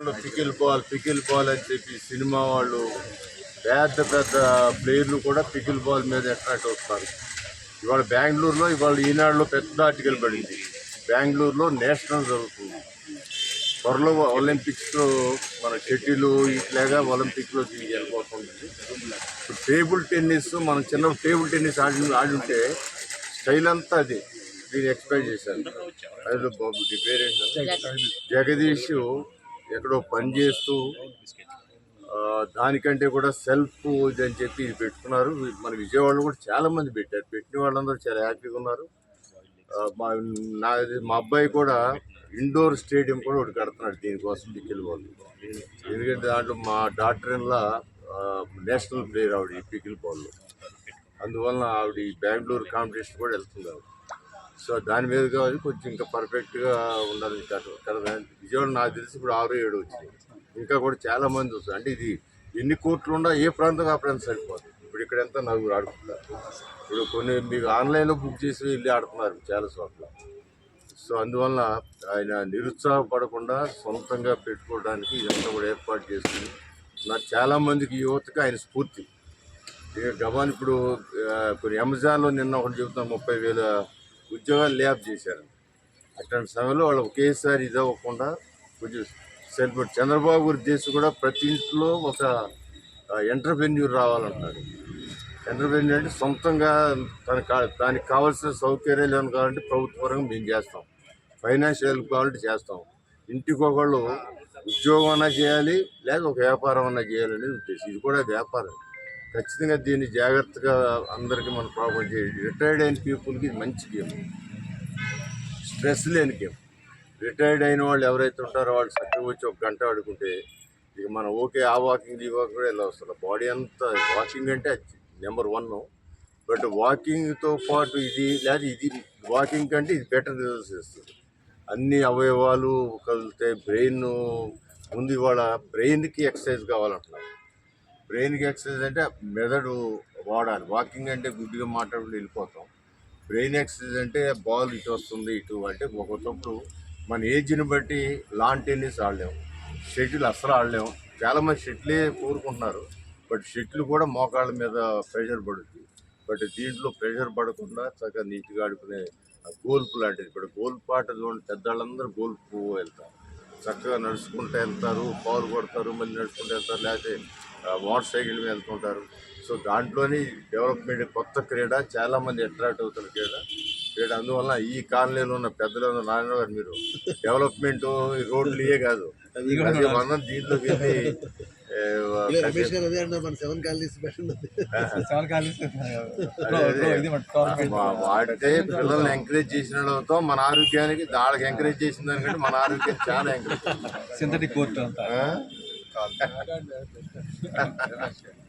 Pickle ball pickle ball అని చెప్పి cinema వాళ్ళు పెద్ద పెద్ద ప్లేయర్లు కూడా పికిల్ బాల్ మీద అట్రాక్ట్ అవుతున్నారు. ఇవాళ బెంగళూరులో ఇవాళ ఈనాడులో పెద్ద ఆర్టికల్ పడింది. బెంగళూరులో నేషనల్ జరుగుతుంది. త్వరలో ఒలింపిక్స్లో మన షటిల్ ఇట్లాగా ఒలింపిక్లో వెళ్ళిపోతుంది టేబుల్ టెన్నిస్ మనం చిన్న టేబుల్ టెన్నిస్ ఆడి ఆడుంటే స్టైల్ అంతా అది. దీన్ని ఎక్స్పెక్ట్ చేశాను అదే బాబు పేరేంటి? జగదీష్ ఎక్కడో పని చేస్తూ దానికంటే కూడా సెల్ఫ్ అని చెప్పి ఇది పెట్టుకున్నారు. మన విజయవాడలో కూడా చాలామంది పెట్టారు. పెట్టిన వాళ్ళందరూ చాలా హ్యాపీగా ఉన్నారు. మా నా మా అబ్బాయి కూడా ఇండోర్ స్టేడియం కూడా ఒకటి కడుతున్నాడు దీనికోసం పికిల్ బాల్ ఎందుకంటే దాంట్లో మా డాక్టర్ ఇన్లా నేషనల్ ప్లేయర్ ఆవిడ ఈ పికిల్ బాల్లో. అందువలన ఆవిడ ఈ బెంగళూరు కాంపిటీషన్ కూడా వెళ్తుంది ఆవిడ. సో దాని మీద కావాలి కొంచెం ఇంకా పర్ఫెక్ట్గా ఉండాలి కదా విజయవాడ నాకు తెలిసి ఇప్పుడు ఆరు ఏడు వచ్చినాయి. ఇంకా కూడా చాలామంది వస్తుంది వస్తారు. అంటే ఇది ఎన్ని కోట్లు ఉన్నా ఏ ప్రాంతం ఆ ప్రాంతం సరిపోదు. ఇప్పుడు ఇక్కడ ఎంత నలుగురు ఆడుకుంటారు. ఇప్పుడు కొన్ని మీకు ఆన్లైన్లో బుక్ చేసి వెళ్ళి ఆడుతున్నారు చాలా చోట్ల. సో అందువల్ల ఆయన నిరుత్సాహపడకుండా సొంతంగా పెట్టుకోవడానికి ఇదంతా కూడా ఏర్పాటు చేస్తుంది నాకు చాలామందికి యువతకు యువతకి ఆయన స్ఫూర్తి. ఇక గబాన్ ఇప్పుడు కొన్ని అమెజాన్లో నిన్న ఒకటి చెబుతాను ముప్పై వేల ఉద్యోగాలు ల్యాబ్ చేశారు. అట్లాంటి సమయంలో వాళ్ళు ఒకేసారి ఇది అవ్వకుండా కొంచెం సెల్ఫ్ చంద్రబాబు గారి దేశం కూడా ప్రతి ఇంట్లో ఒక ఎంటర్ప్రెన్యూర్ రావాలంటారు ఎంటర్ప్రెన్యూర్ అంటే సొంతంగా తన దానికి కావాల్సిన సౌకర్యాలు ఏమైనా కావాలంటే ప్రభుత్వ పరంగా మేము చేస్తాం. ఫైనాన్షియల్ కావాలంటే చేస్తాం. ఇంటికి ఒకళ్ళు ఉద్యోగం అన్నా చేయాలి లేక ఒక వ్యాపారం అన్నా చేయాలనేది ఉద్దేశం. ఇది కూడా వ్యాపారం. ఖచ్చితంగా దీన్ని జాగ్రత్తగా అందరికీ మనం ప్రాబ్లం చేయాలి రిటైర్డ్ అయిన పీపుల్కి ఇది మంచి గేమ్. స్ట్రెస్ లేని గేమ్. రిటైర్డ్ అయిన వాళ్ళు ఎవరైతే ఉంటారో వాళ్ళు చక్కగా వచ్చి ఒక గంట ఆడుకుంటే ఇక మనం ఓకే ఆ వాకింగ్ ఈ వాకింగ్ కూడా ఇలా వస్తారు బాడీ అంతా వాకింగ్ అంటే నెంబర్ వన్. బట్ వాకింగ్తో పాటు ఇది లేదా ఇది వాకింగ్ కంటే ఇది బెటర్ రిజల్ట్స్ ఇస్తుంది. అన్ని అవయవాలు కదిలితే బ్రెయిన్ ముందు ఇవాళ బ్రెయిన్కి ఎక్సర్సైజ్ కావాలంటున్నారు. బ్రెయిన్కి ఎక్సర్సైజ్ అంటే మెదడు వాడాలి. వాకింగ్ అంటే గుడ్డిగా మాట్లాడుకుంటూ వెళ్ళిపోతాం. బ్రెయిన్ ఎక్సర్సైజ్ అంటే బాల్ ఇటు వస్తుంది ఇటు అంటే ఒకటప్పుడు మన ఏజ్ని బట్టి లాన్ టెన్నిస్ ఆడలేము షటిల్ అసలు ఆడలేము చాలామంది షటిలే కోరుకుంటున్నారు. బట్ షటిల్ కూడా మోకాళ్ళ మీద ప్రెషర్ పడుతుంది బట్ దీంట్లో ప్రెషర్ పడకుండా చక్కగా నీట్గా ఆడుకునే గోల్ఫ్ లాంటిది. ఇప్పుడు గోల్ఫ్ ఆట పెద్దవాళ్ళందరూ గోల్ఫ్ వెళ్తారు. చక్కగా నడుచుకుంటూ వెళ్తారు పాలు కొడతారు మళ్ళీ నడుచుకుంటూ వెళ్తారు. లేకపోతే మోటార్ సైకిల్ మీద వెళ్తుంటారు. సో దాంట్లోని డెవలప్మెంట్ కొత్త క్రీడ చాలామంది అట్రాక్ట్ అవుతున్న క్రీడ. క్రీడ అందువల్ల ఈ కాలనీలో ఉన్న పెద్దలు నారాయణ గారు మీరు డెవలప్మెంట్ రోడ్లు ఇవే కాదు. మనం దీంట్లోకి వెళ్ళి వాడితే పిల్లల్ని ఎంకరేజ్ చేసిన మన ఆరోగ్యానికి దాళ్ళకి ఎంకరేజ్ చేసిన దానికంటే మన ఆరోగ్యం చాలా ఎంకరేజ్ సింథటిక్ కోర్టు అంతా ఆ?